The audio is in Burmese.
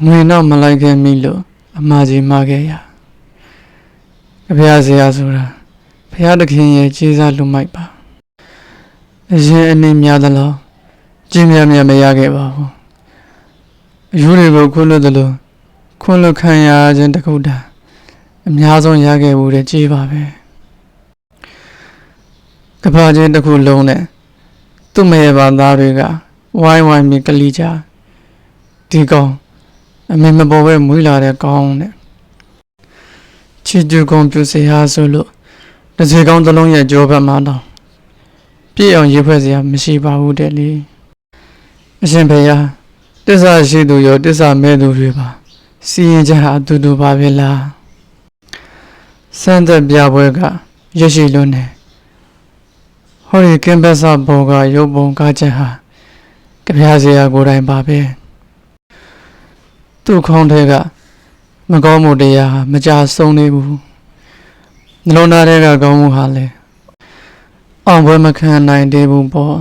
ငွေတော့မလိုက်ခဲ့မိလို့အမှားကြီးမှားခဲ့ရကြပြားစရာဆိုတာဖះတခင်ရဲ့ခြေစားလူမိုက်ပါအရင်အနေများသလားကျင်းများများမရခဲ့ပါဘူးအယူတွေကိုခွန်းလို့သလိုခွန်းလို့ခံရခြင်းတစ်ခုတည်းအများဆုံးရခဲ့ဘူးတဲ့ကြည်ပါပဲကဘာချင်းတစ်ခုလုံးနဲ့သူ့မရဲ့ဘာသားတွေကဝိုင်းဝိုင်းပြီးကလီကြဒီကောင် အမေမပေါ်ပဲမွေးလာတဲ့ကောင်းတဲ့ချစ်တူကောင်ပြစေဟာဆိုလို့တစ်စေကောင်းတစ်လုံးရဲ့ကြောဘက်မှာတော့ပြည့်အောင်ရေးဖွဲ့စရာမရှိပါဘူးတဲ့လေအရှင်ဖေယားတစ္ဆာရှိသူရောတစ္ဆာမဲ့သူတွေပါစီရင်ချက်ဟာအတူတူပါပဲလားစံသက်ပြပွဲကရရှိလွန်းနေဟောဒီကင်ဘတ်ဆာဘောကရုပ်ပုံကားချက်ဟာကြပြားစရာကိုယ်တိုင်ပါပဲ သူ့ခေါင်းထဲကမကောင်းမှုတရားဟာမကြဆုံးနေဘူးနှလုံးသားထဲကကောင်းမှုဟာလည်းအောင်ပွဲမခံနိုင်သေးဘူးပေါ့